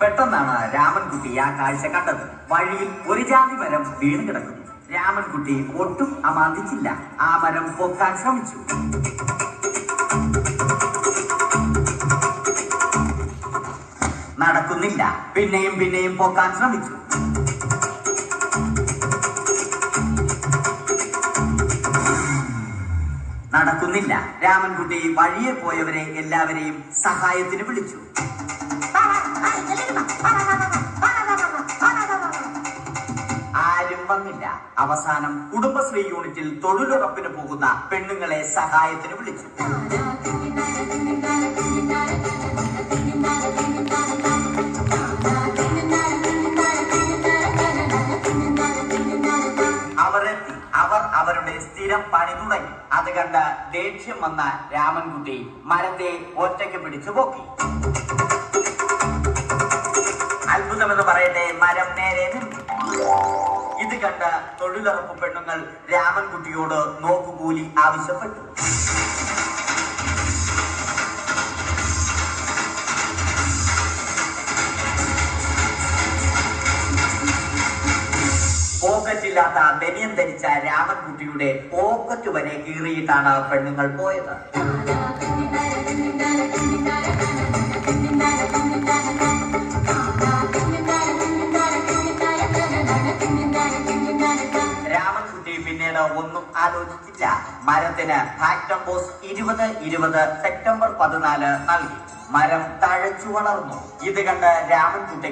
പെട്ടെന്നാണ് രാമൻകുട്ടി ആ കാഴ്ച കണ്ടത്. വഴിയിൽ ഒരു ജാതി മരം വീണ് കിടക്കുന്നു. രാമൻകുട്ടി ഒട്ടും അമാന്തിച്ചില്ല. ആ മരം പൊക്കാൻ ശ്രമിച്ചു. നടക്കുന്നില്ല. പിന്നെയും പിന്നെയും പൊക്കാൻ ശ്രമിച്ചു. നടക്കുന്നില്ല. രാമൻകുട്ടി വഴിയെ പോയവരെ എല്ലാവരെയും സഹായത്തിന് വിളിച്ചു. വന്നില്ല. അവസാനം കുടുംബശ്രീ യൂണിറ്റിൽ തൊഴിലുറപ്പിന് പോകുന്ന പെണ്ണുങ്ങളെ സഹായത്തിന് വിളിച്ചു. അവരെത്തി. അവർ അവരുടെ സ്ഥിരം പണി തുടങ്ങി. അത് കണ്ട് ദേഷ്യം വന്ന രാമൻകുട്ടി മരത്തെ ഒറ്റയ്ക്ക് പിടിച്ചു പോക്കി. അത്ഭുതമെന്ന് പറയട്ടെ മരം നേരെ നിന്നു. കണ്ട തൊഴിലുറപ്പ് പെണ്ണുങ്ങൾ രാമൻകുട്ടിയോട് നോക്കുകൂലി ആവശ്യപ്പെട്ടു. പോക്കറ്റില്ലാത്ത ബനിയൻ ധരിച്ച രാമൻകുട്ടിയുടെ പോക്കറ്റ് വരെ കീറിയിട്ടാണ് പെണ്ണുങ്ങൾ പോയത്. പിന്നീട് ഒന്നും ആലോചിച്ചില്ല മരത്തിന് ഫാക്ടം ബോസ് ഇരുപത് ഇരുപത് സെപ്റ്റംബർ പതിനാല് നൽകി. മരം തഴച്ചു വളർന്നു. ഇത് കണ്ട് രാമൻകുട്ടി